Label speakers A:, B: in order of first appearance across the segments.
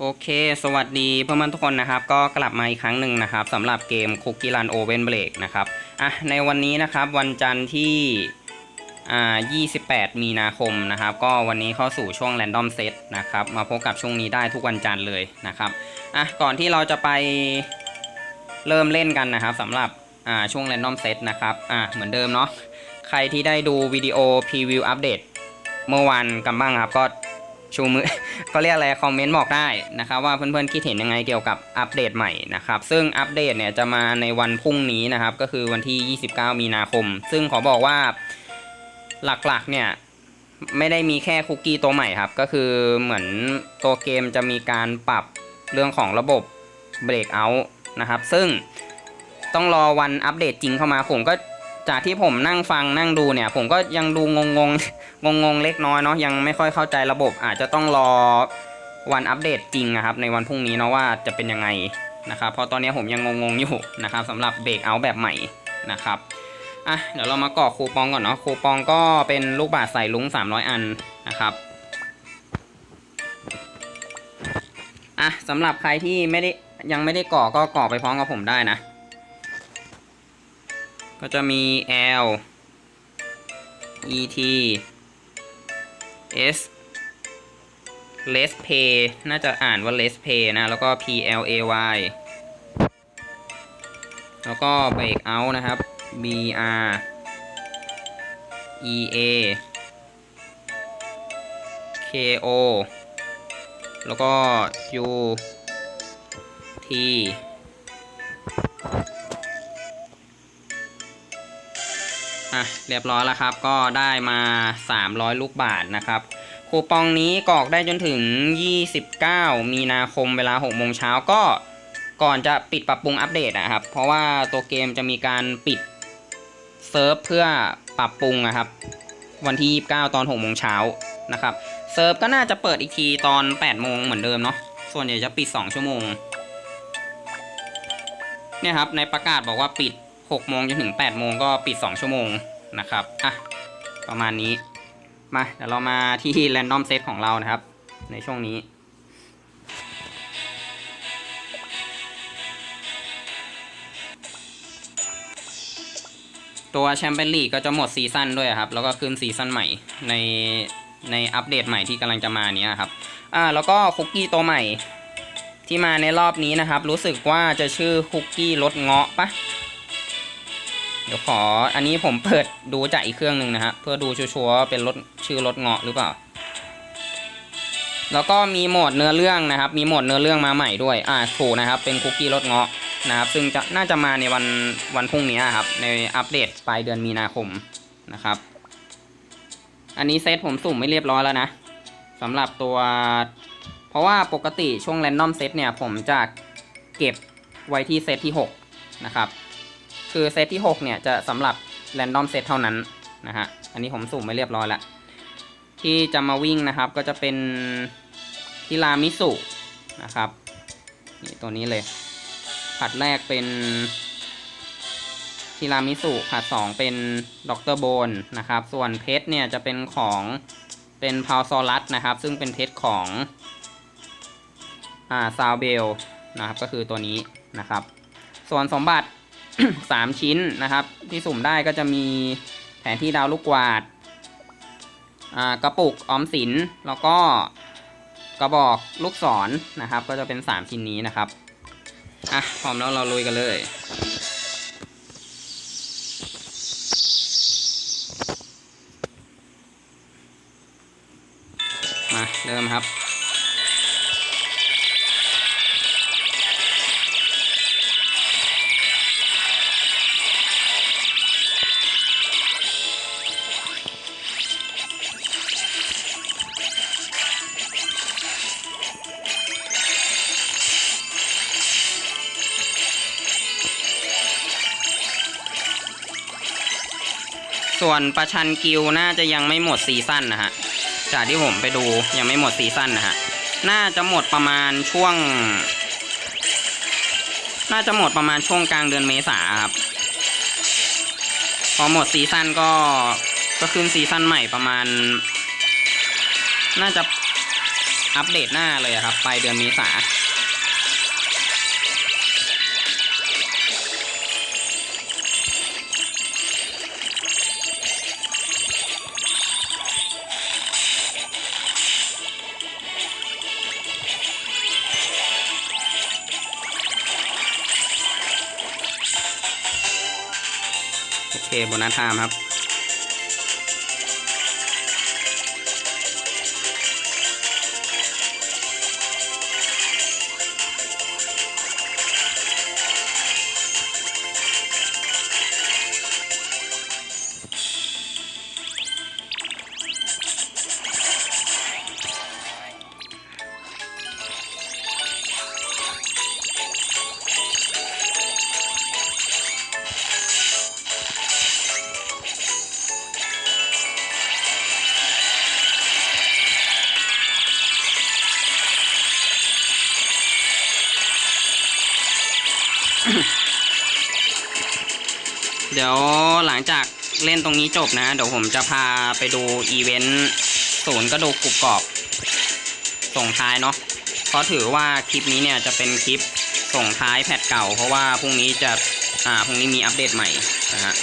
A: โอเค สวัสดีเพื่อนๆทุกคนนะครับ ก็กลับมาอีกครั้งหนึ่งนะครับสำหรับเกม Cookie Run Oven Break นะครับอะในวันนี้นะครับวันจันทร์ที่อ่า28 มีนาคมนะครับ ก็วันนี้เข้าสู่ช่วง Random Set นะครับ มาพบกับช่วงนี้ได้ทุกวันจันทร์เลยนะครับอะก่อนที่เราจะไปเริ่มเล่นกันนะครับสำหรับอ่าช่วง Random Set นะครับอะเหมือนเดิมเนาะใครที่ได้ดูวิดีโอพรีวิวอัปเดตเมื่อวานกันบ้างครับก็ ชูมือ ก็เรียกอะไรคอมเมนต์บอกได้นะครับว่าเพื่อนๆคิดเห็นยังไงเกี่ยวกับอัปเดตใหม่นะครับซึ่งอัปเดตเนี่ยจะมาในวันพรุ่งนี้นะครับก็คือวันที่ 29 มีนาคม ซึ่งขอบอกว่าหลักๆเนี่ยไม่ได้มีแค่คุกกี้ตัวใหม่ครับ ก็คือเหมือนตัวเกมจะมีการปรับเรื่องของระบบเบรกเอาท์นะครับ ซึ่งต้องรอวันอัปเดตจริงเข้ามาผมก็ จากที่ผมนั่งฟังนั่งดูเนี่ย ผมก็ยังดูงงๆงงงเล็กน้อยเนาะยังไม่ค่อยเข้าใจระบบ อาจจะต้องรอวันอัปเดตจริงนะครับ ในวันพรุ่งนี้เนาะว่าจะเป็นยังไงนะครับเพราะตอนนี้ผมยังงงๆอยู่นะครับสำหรับเบรกเอาแบบใหม่นะครับอะเดี๋ยวเรามากรอกคูปองก่อนเนาะคูปองก็เป็นลูกบาศก์ใส่ลุง 300 อันนะครับอะสำหรับใครที่ไม่ได้ยังไม่ได้กรอกก็กรอกไปพร้อมกับผมได้นะ ก็จะมี L E T S Let's Pay น่าจะอ่านว่า Let's Pay นะ แล้วก็ P L A Y แล้วก็ Break Out นะครับ B R E A K O แล้วก็ U T อะเรียบร้อยแล้วครับ ก็ได้มา 300 ลูกบาทนะครับ คูปองนี้กรอกได้จนถึง 29 มีนาคมเวลา6โมงเช้าก็ก่อนจะปิดปรับปรุงอัปเดตนะครับ เพราะว่าตัวเกมจะมีการปิดเซิร์ฟเพื่อปรับปรุงนะครับ วันที่ 29 ตอน6โมงเช้านะครับ เซิร์ฟก็น่าจะเปิดอีกทีตอน8โมงเหมือนเดิมเนาะ ส่วนใหญ่จะปิด 2 ชั่วโมง เนี่ยครับในประกาศบอกว่าปิด 6โมงจนถึง8โมงก็ปิด 2 ชั่วโมงนะครับอะประมาณนี้ มาเดี๋ยวเรามาที่ Random Set ของเรานะครับ ในช่วงนี้ตัวแชมเปี้ยนลีกก็จะหมดซีซั่นด้วยครับ แล้วก็ขึ้นซีซั่นใหม่ในในอัปเดตใหม่ที่กำลังจะมาเนี้ยครับ อ่าแล้วก็คุกกี้ตัวใหม่ที่มาในรอบนี้นะครับ รู้สึกว่าจะชื่อคุกกี้รสเงาะปะ เดี๋ยวขออันนี้ผมเปิดดูจากอีกเครื่องหนึ่งนะฮะเพื่อดูชัวร์เป็นรถชื่อรถเงาะหรือเปล่า แล้วก็มีโหมดเนื้อเรื่องนะครับ มีโหมดเนื้อเรื่องมาใหม่ด้วยอ่าถูกนะครับ เป็นคุกกี้รสเงาะนะครับ ซึ่งจะน่าจะมาในวันวันพรุ่งนี้ครับ ในอัปเดตปลายเดือนมีนาคมนะครับ อันนี้เซตผมสุ่มไม่เรียบร้อยแล้วนะสำหรับตัว เพราะว่าปกติช่วง Random Set เนี่ยผมจะเก็บไว้ที่เซตที่ 6 นะครับ คือเซตที่ 6 เนี่ย จะสำหรับ Random Set เท่านั้นนะฮะ อันนี้ผมสุ่มไม่เรียบร้อยแล้วที่จะมาวิ่งนะครับก็จะเป็นทิรามิสุนะครับนี่ตัวนี้เลยผัดแรกเป็นทิรามิสุผัดสองเป็นด็อกเตอร์โบนนะครับ ส่วนเพชรเนี่ยจะเป็นของเป็นพาวซอรัสนะครับ ซึ่งเป็นเพชรของอ่าซาวเบลนะครับก็คือตัวนี้นะครับ ส่วนสมบัติ 3 ชิ้นนะครับ ที่สุ่มได้ก็จะมีแผนที่ดาวลูกกวาดกระปุกออมสินแล้วก็กระบอกลูกศรนนะครับ ก็จะเป็น 3 ชิ้นนี้นะครับอะพร้อมแล้วเราลุยกันเลยมาเริ่มครับ ส่วนประชันกิลน่าจะยังไม่หมดซีซั่นนะฮะ จากที่ผมไปดูยังไม่หมดซีซั่นนะฮะ น่าจะหมดประมาณช่วง น่าจะหมดประมาณช่วงกลางเดือนเมษาครับ พอหมดซีซั่นก็ ก็ขึ้นซีซั่นใหม่ประมาณ น่าจะอัปเดตหน้าเลยครับปลายเดือนเมษา โอเคโบนัสไทม์ครับ เดี๋ยวหลังจากเล่นตรงนี้จบนะ เดี๋ยวผมจะพาไปดูอีเวนต์ศูนย์กระดูกกรุบกรอบ ส่งท้ายเนาะเพราะถือว่าคลิปนี้เนี่ยจะเป็นคลิปส่งท้ายแพทเก่า เพราะว่าพรุ่งนี้จะ อ่าพรุ่งนี้มีอัปเดตใหม่นะฮะ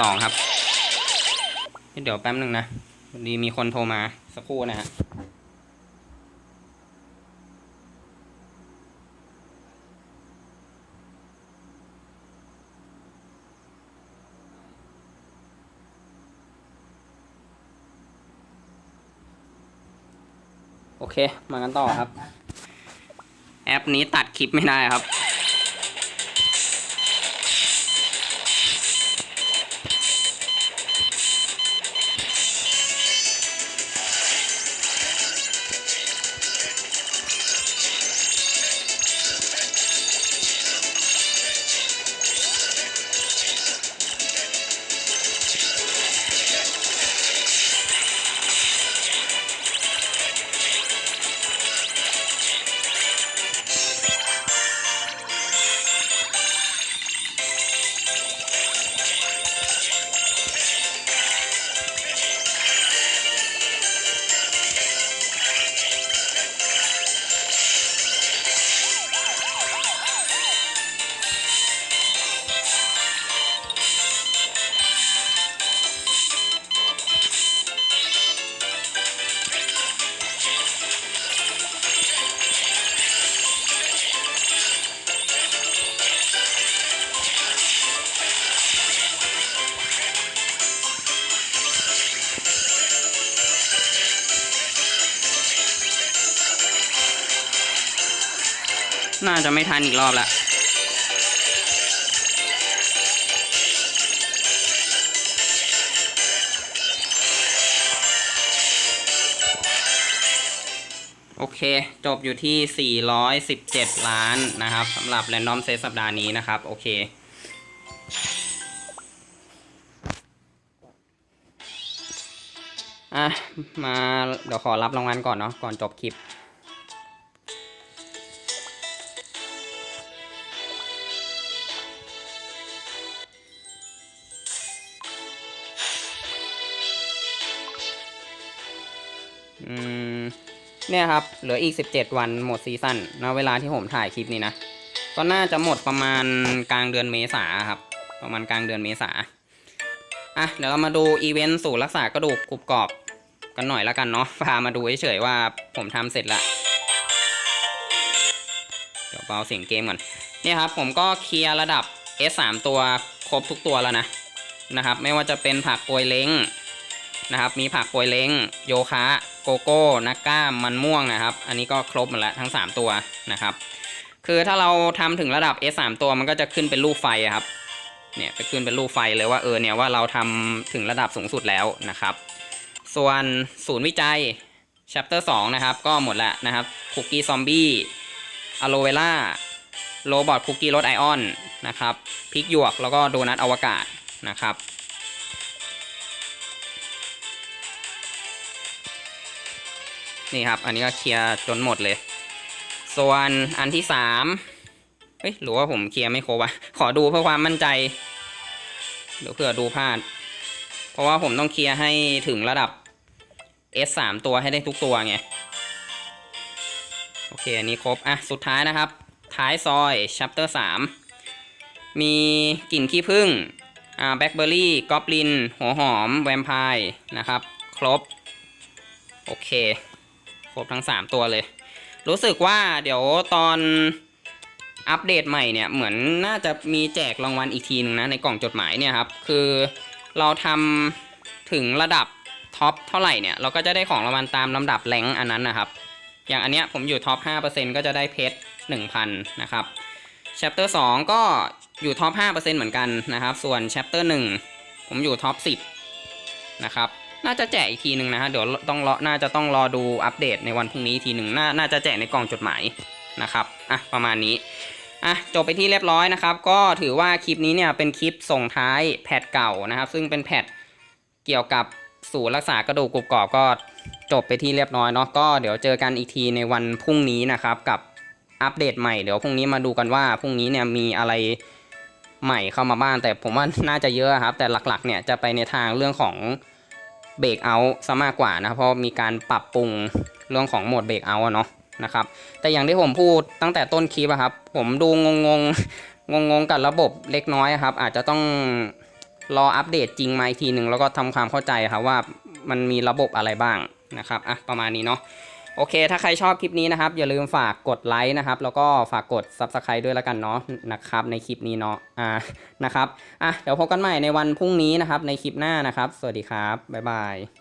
A: สองครับ เดี๋ยวแป๊บหนึ่งนะดีมีคนโทรมาสักครู่นะฮะโอเค มากันต่อครับ แอปนี้ตัดคลิปไม่ได้ครับ น่าจะไม่ทันอีกรอบละโอเค จบอยู่ที่ 417 ล้านนะครับสำหรับ Random Set สัปดาห์นี้นะครับ โอเคอะมาเดี๋ยวขอรับรางวัลก่อนเนาะก่อนจบคลิป เนี่ยครับ เหลืออีก 17 วันหมดซีซั่นนะเวลาที่ผมถ่ายคลิปนี้นะ ก็น่าจะหมดประมาณกลางเดือนเมษาครับ ประมาณกลางเดือนเมษาอะ เดี๋ยวเรามาดูอีเวนต์สู่รักษากระดูกกรุบกรอบกันหน่อยล้วกันเนาะ พามาดูเฉยๆว่าผมทำเสร็จละ เดี๋ยวเบาเสียงเกมก่อน เนี่ยครับ ผมก็เคลียร์ระดับ S3 ตัวครบทุกตัวแล้วนะ นะครับ ไม่ว่าจะเป็นผักโปยเล้งนะครับ มีผักโปยเล้งโยคะ โกโก้นักก้ามมันม่วงนะครับ อันนี้ก็ครบหมดแล้วทั้ง 3 ตัวนะครับ คือถ้าเราทำถึงระดับ S 3ตัวมันก็จะขึ้นเป็นรูปไฟครับเนี่ยจะขึ้นเป็นรูปไฟเลยว่าเออเนี่ยว่าเราทำถึงระดับสูงสุดแล้วนะครับ ส่วนศูนย์วิจัย chapter 2 นะครับ ก็หมดแล้วนะครับคุกกี้ซอมบี้อะโลเวล่าโรบอทคุกกี้รถไอออนนะครับพริกหยวกแล้วก็โดนัทอวกาศนะครับ นี่ครับ อันนี้ก็เคลียร์จนหมดเลย ส่วนอันที่สามเฮ้ยหรือว่าผมเคลียร์ไม่ครบวะขอดูเพื่อความมั่นใจเดี๋ยวเผื่อดูพลาด เพราะว่าผมต้องเคลียร์ให้ถึงระดับ S 3ตัวให้ได้ทุกตัวไง โอเค อันนี้ครบ อะ สุดท้ายนะครับ ท้ายซอย chapter 3มีกลิ่นขี้ผึ้งอ่าแบล็คเบอร์รี่กอบลิน หัวหอม แวมไพร์นะครับ ครบ โอเค ครบทั้ง 3 ตัวเลย รู้สึกว่าเดี๋ยวตอนอัปเดตใหม่เนี่ยเหมือนน่าจะมีแจกรางวัลอีกทีนึงนะในกล่องจดหมายเนี่ยครับ คือเราทำถึงระดับท็อปเท่าไหร่เนี่ยเราก็จะได้ของรางวัลตามลำดับแรงอันนั้นนะครับ อย่างอันเนี้ยผมอยู่ท็อป 5%ก็จะได้เพชร 1,000 นะครับ chapter 2 ก็อยู่ท็อป 5%เหมือนกันนะครับ ส่วน chapter 1 ผมอยู่ท็อป 10 นะครับ น่าจะแจกอีกทีหนึ่งนะฮะเดี๋ยวต้องรอน่าจะต้องรอดูอัปเดตในวันพรุ่งนี้ทีหนึ่งน่าน่าจะแจกในกล่องจดหมายนะครับอะประมาณนี้อะจบไปที่เรียบร้อยนะครับ ก็ถือว่าคลิปนี้เนี่ยเป็นคลิปส่งท้ายแพทเก่านะครับ ซึ่งเป็นแพทเกี่ยวกับศูนย์รักษากระดูกกรุบกรอบก็จบไปที่เรียบร้อยเนาะก็เดี๋ยวเจอกันอีกทีในวันพรุ่งนี้นะครับกับอัปเดตใหม่เดี๋ยวพรุ่งนี้มาดูกันว่าพรุ่งนี้เนี่ยมีอะไรใหม่เข้ามาบ้างแต่ผมว่าน่าจะเยอะครับ แต่หลักๆเนี่ยจะไปในทางเรื่องของ เบรกเอาซะมากกว่านะเพราะมีการปรับปรุงเรื่องของโหมดเบรกเอาเนาะนะครับแต่อย่างที่ผมพูดตั้งแต่ต้นคลิปอะครับ ผมดูงงงงงงกับระบบเล็กน้อยครับ อาจจะต้องรออัปเดตจริงมาอีกทีหนึ่งแล้วก็ทำความเข้าใจครับว่ามันมีระบบอะไรบ้างนะครับอะประมาณนี้เนาะ โอเค ถ้าใครชอบคลิปนี้นะครับ อย่าลืมฝากกดไลค์นะครับ แล้วก็ฝากกด Subscribe ด้วยแล้วกันเนาะนะครับ ในคลิปนี้เนาะอ่านะครับอะเดี๋ยวพบกันใหม่ในวันพรุ่งนี้นะครับ ในคลิปหน้านะครับ สวัสดีครับบ๊ายบาย